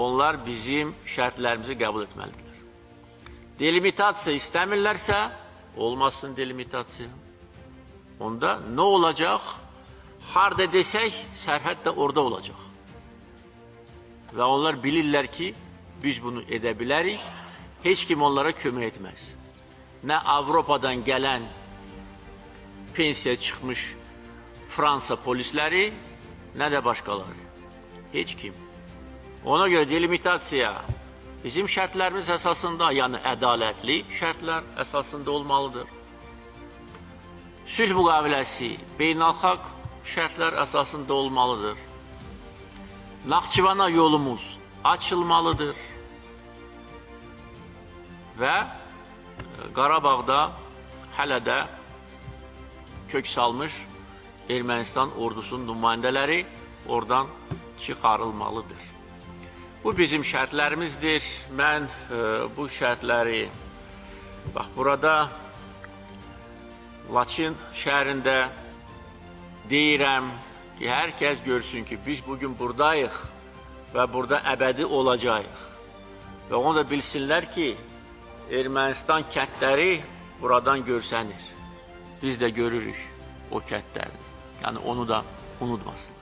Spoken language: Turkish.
onlar bizim şərtlərimizi qəbul etməlidirlər. Delimitasiya istəmirlərsə, olmasın delimitasiya. Onda nə olacaq? Harda desək, sərhəd də orada olacaq. Və onlar bilirlər ki, biz bunu edə bilərik. Heç kim onlara kömək etməz. Nə Avropadan gələn pensiya çıxmış Fransa polisləri, nə də başqaları. Heç kim. Ona görə delimitasiya bizim şərtlərimiz əsasında, yəni ədalətli şərtlər əsasında olmalıdır. Sülh müqaviləsi beynəlxalq şərtlər əsasında olmalıdır. Naxçıvana yolumuz açılmalıdır. Və e, Qarabağda hələ də kök salmış Ermənistan ordusunun nümayəndələri oradan çıxarılmalıdır. Bu bizim şərtlərimizdir. Mən e, bu şərtləri bax burada Laçın şəhərində deyirəm ki, hər kəs görsün ki, biz bugün buradayıq və burada əbədi olacağıq. Və onu da bilsinlər ki, Ermənistan kəndləri buradan görsənir. Biz də görürük o kəndləri. Yəni onu da unutmasın.